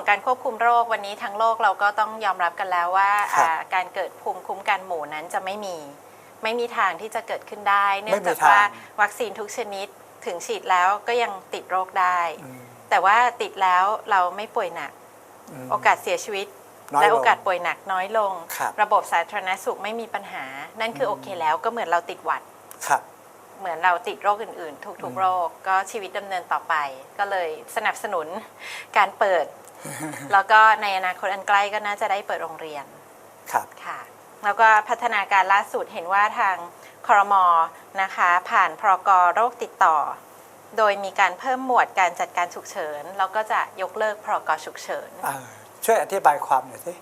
ของการควบคุมโรควันนี้ทั้งโลกเราก็ต้องยอมรับกันแล้วว่าครับอ่าการเกิดภูมิคุ้มกันหมู่นั้นจะไม่มี ไม่มีทางที่จะเกิดขึ้นได้ เนื่องไม่มีจากทาง ว่าวัคซีนทุกชนิดถึงฉีดแล้วก็ยังติดโรคได้ อืมแต่ว่าติดแล้วเราไม่ป่วยหนัก ม โอกาสเสียชีวิต น้อยและลงโอกาสป่วยหนักน้อยลง ครับ ระบบสาธารณสุขไม่มีปัญหา นั่นคือโอเคแล้วก็เหมือนเราติดหวัด ครับ เหมือนเราติดโรคอื่นๆ ทุกอืมๆโรคก็ชีวิตดำเนินต่อไป ก็เลยสนับสนุนการเปิด แล้วก็ในอนาคตอันใกล้ก็น่าจะได้เปิดโรงเรียนครับค่ะ แล้วก็พัฒนาการล่าสุดเห็นว่าทางคอรมอนะคะ ผ่านพรกโรคติดต่อ โดยมีการเพิ่มหมวดการจัดการฉุกเฉิน แล้วก็จะยกเลิกพรกฉุกเฉินอ่าช่วยอธิบายความหน่อยสิ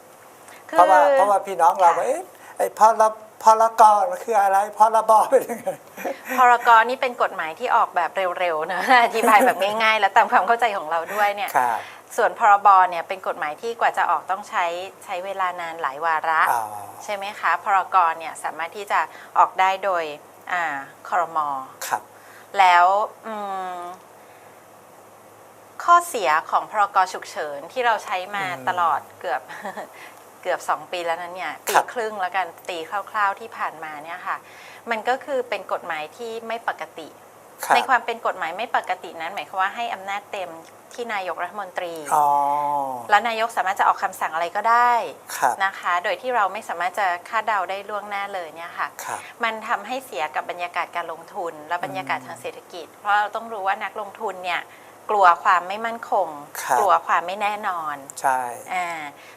คืเพราะว่าเพราะว่าพี่น้องเราค่ะว่าเอ๊ะไอ้พรบพรกมันคืออะไรพรบเป็นยังไงพรกนี่เป็นกฎหมายที่ออกแบบเร็วๆนะอธิบายแบบง่ายๆ และตามความเข้าใจของเราด้วยเนี่ยครับ ส่วนพรบเนี่ยเป็นกฎหมายที่กว่าจะออกต้องใช้ใช้เวลานานหลายวาระอ๋อใช่ไหมคะ พรกเนี่ยสามารถที่จะออกได้โดยอ่าคอรมอครับ แล้วอืมข้อเสียของพรกฉุกเฉินที่เราใช้มาอืมตลอดเกือบ เกือบสองปีแล้วนั้นเนี่ยปีครับ ครึ่งแล้วกันตีคร่าว ๆที่ผ่านมาเนี่ยค่ะ มันก็คือเป็นกฎหมายที่ไม่ปกติ ครับ ในความเป็นกฎหมายไม่ปกตินั้น หมายความว่าให้อำนาจเต็มที่นายกรัฐมนตรี อ๋อ แล้วนายกสามารถจะออกคำสั่งอะไรก็ได้ครับ นะคะ โดยที่เราไม่สามารถจะคาดเดาได้ล่วงหน้าเลยเนี่ยค่ะ ครับ มันทำให้เสียกับบรรยากาศการลงทุน และบรรยากาศทางเศรษฐกิจ เพราะเราต้องรู้ว่านักลงทุนเนี่ยกลัวความไม่มั่นคง ครับ กลัวความไม่แน่นอนใช่ อ่า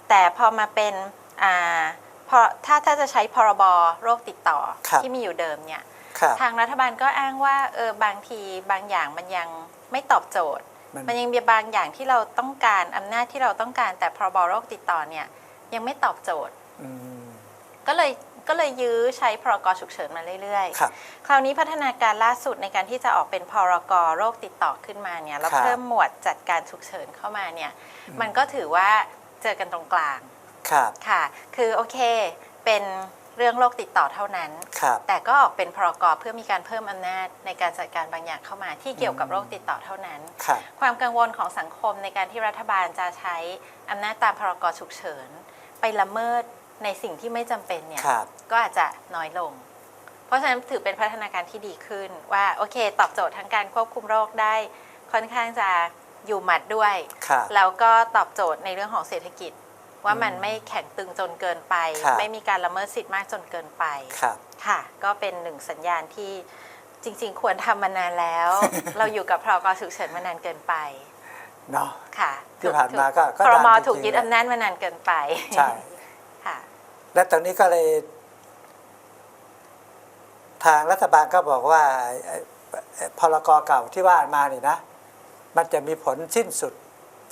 แต่พอมาเป็นอ่าพอถ้าถ้าจะใช้พรบโรคติดต่อครับ ที่มีอยู่เดิมเนี่ยครับ ทางรัฐบาลก็อ้างว่าเออบางทีบางอย่างมันยังไม่ตอบโจทย์มันมันยังมีบางอย่างที่เราต้องการอำนาจที่เราต้องการ แต่พรบโรคติดต่อเนี่ยยังไม่ตอบโจทย์อืมก็เลยก็เลยยื้อใช้พรกฉุกเฉินมาเรื่อยครับๆคราวนี้พัฒนาการล่าสุดในการที่จะออกเป็นพรกโรคติดต่อขึ้นมาเนี่ยแล้วครับเพิ่มหมวดจัดการฉุกเฉินเข้ามาเนี่ยมันก็ถือว่าเจอกันตรงกลาง ครับ ค่ะ คือโอเค เป็น เรื่องโรคติดต่อเท่านั้น ครับ แต่ก็ออกเป็นพรกเพื่อมีการเพิ่มอำนาจในการจัดการบางอย่างเข้ามาที่เกี่ยวกับโรคติดต่อเท่านั้น ครับ ความกังวลของสังคมในการที่รัฐบาลจะใช้อำนาจตามพรกฉุกเฉิน ไปละเมิดในสิ่งที่ไม่จำเป็นเนี่ย ครับ ก็อาจจะน้อยลง เพราะฉะนั้นถือเป็นพัฒนาการที่ดีขึ้นว่าโอเค ตอบโจทย์ทั้งการควบคุมโรคได้ค่อนข้างจะอยู่หมัดด้วย ครับ แล้วก็ตอบโจทย์ในเรื่องของเศรษฐกิจ ว่ามันไม่แข็งตึงจนเกินไป ครับ ไม่มีการละเมิดสิทธิ์มากจนเกินไป ครับ ค่ะ ก็เป็นหนึ่งสัญญาณที่จริง ๆ ควรทำมานานแล้ว เราอยู่กับพรกฉุกเฉินมานานเกินไป เนาะ ค่ะที่ผ่านมาก็ก็ครมนานจริงๆ ถูกยึดอำนาจมานานเกินไปใช่ ค่ะ และตอนนี้ก็เลย ทางรัฐบาลก็บอกว่าไอ้ไอ้พรกเก่าที่ว่ามานี่นะ มันจะมีผลสิ้นสุด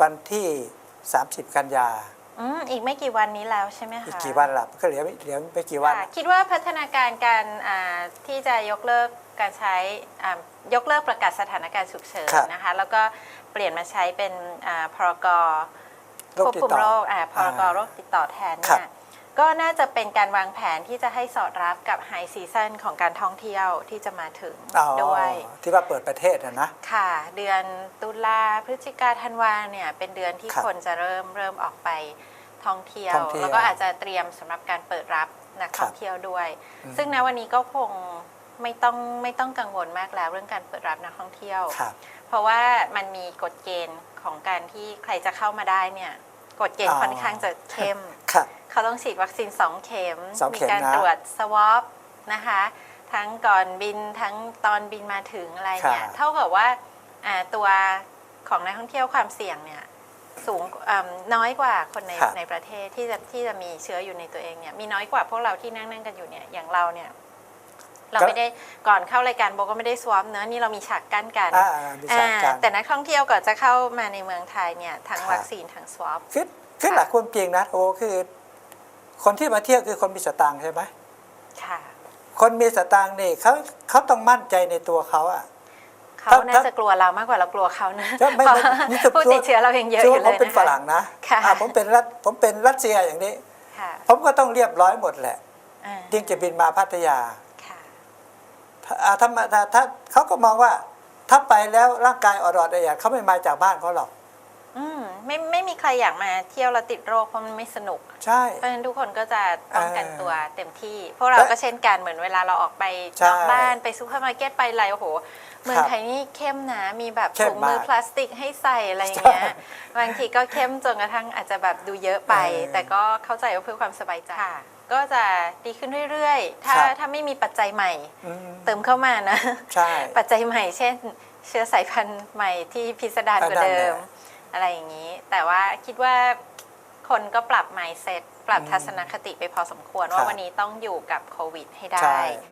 วันที่ 30 กันยา อืมอีกไม่กี่วันนี้แล้วใช่ไหมคะอีกกี่วันหลับก็เหลือเหลือไม่กี่วัน ค่ะคิดว่าพัฒนาการการอ่าที่จะยกเลิกการใช้อ่ายกเลิกประกาศสถานการณ์ฉุกเฉินครับนะคะ แล้วก็เปลี่ยนมาใช้เป็นอ่าพรกโรคควบติดคุมต่อโรคอ่าพรกอ่าโรคติดต่อแทนครัเนี่บย ก็น่าจะเป็นการวางแผนที่จะให้สอดรับกับไฮซีซันของการท่องเที่ยวที่จะมาถึงอ๋อด้วยที่ว่าเปิดประเทศนะนะ ค่ะ เดือนตุลาพฤศจิกาธันวาเนี่ยเป็นเดือนที่ครับคนจะเริ่มเริ่มออกไปท่องเที่ยว ท่องเที่ยวแล้วก็อาจจะเตรียมสำหรับการเปิดรับนักครับท่องเที่ยวด้วย อืม ซึ่งณวันนี้ก็คงไม่ต้องไม่ต้องกังวลมากแล้วเรื่องการเปิดรับนักท่องเที่ยว ครับ เพราะว่ามันมีกฎเกณฑ์ของการที่ใครจะเข้ามาได้เนี่ย กฎเกณฑ์อ๋อค่อนข้างจะเข้มครับเขาต้องฉีดวัคซีน 2 เข็มสองมีเข็มการนะตรวจสวอปนะคะ ทั้งก่อนบินทั้งตอนบินมาถึงอะไรเนี่ยครับเท่ากับว่าอ่าตัวของนักท่องเที่ยวความเสี่ยงเนี่ยสูงอ่ำน้อยกว่าคนในครับในประเทศที่จะที่จะมีเชื้ออยู่ในตัวเองเนี่ยมีน้อยกว่าพวกเราที่นั่งนั่งกันอยู่เนี่ยอย่างเราเนี่ย เราไม่ได้ก่อนเข้ารายการโบก็ไม่ได้สวอปเนอะนี่เรามีฉากกั้นกันอ่ามีสายการอ่าแต่นักท่องเที่ยวก่อนจะเข้ามาในเมืองไทยเนี่ยทั้งครับ วัคซีนทั้งสวอป คือคือหลักความจริงนะโอ้คือ คนที่มาเที่ยวคือคนมีสตางค์ใช่ไหมค่ะ คนมีสตางค์นี่เขาเขาต้องมั่นใจในตัวเขาอะ เขาถ้าน่าจะกลัวเรามากกว่าเรากลัวเขานะถ้าไม่เพราะไม่นี่จะ ผู้ติดเชื้อเรายังเยอะชื่อว่ายู่ผเลมยเป็นนะฝคะ รั่งนะค่ะ อ่าผมเป็นรัฐผมเป็นรัสเซียอย่างนี้ ค่ะผมก็ต้องเรียบร้อยหมดแหละ อ่ายิ่งจะบินมาพัทยา ค่ะถ้าอ่าถ้ามาถ้าเขาก็มองว่า ถ้าไปแล้วร่างกายอ่อดอยากเขาไม่มาจากบ้านเขาหรอกอื ไม่ไม่มีใครอยากมาเที่ยวแล้วติดโรคเพราะมันไม่สนุก ใช่ เพราะฉะนั้นทุกคนก็จะป้องกันเออตัวเต็มที่ พวกเราและก็เช่นกันเหมือนเวลาเราออกไปใช่นอกบ้านไปซูเปอร์มาร์เก็ตไปอะไรโอ้โห เมืองครับไทยนี่เข้มนะมีแบบเข้มถุงมือมากพลาสติกให้ใส่อะไรอย่างเงี้ยใช่บางทีก็เข้มจนกระทั่งอาจจะแบบดูเยอะไปเออแต่ก็เข้าใจว่าเพื่อความสบายใจค่ะก็จะดีขึ้นเรื่อยๆ ถ้าครับถ้าไม่มีปัจจัยใหม่อืมเติมเข้ามานะใช่ปัจจัยใหม่ เช่น เชื้อสายพันธุ์ใหม่ที่พิสดารกว่าอันนั้นเดิมแหละ อะไรอย่างนี้ แต่ว่าคิดว่าคนก็ปรับ mindset ปรับอืมทัศนคติไปพอสมควรครัว่าบวันนี้ต้องอยู่กับโควิดให้ใช่ได้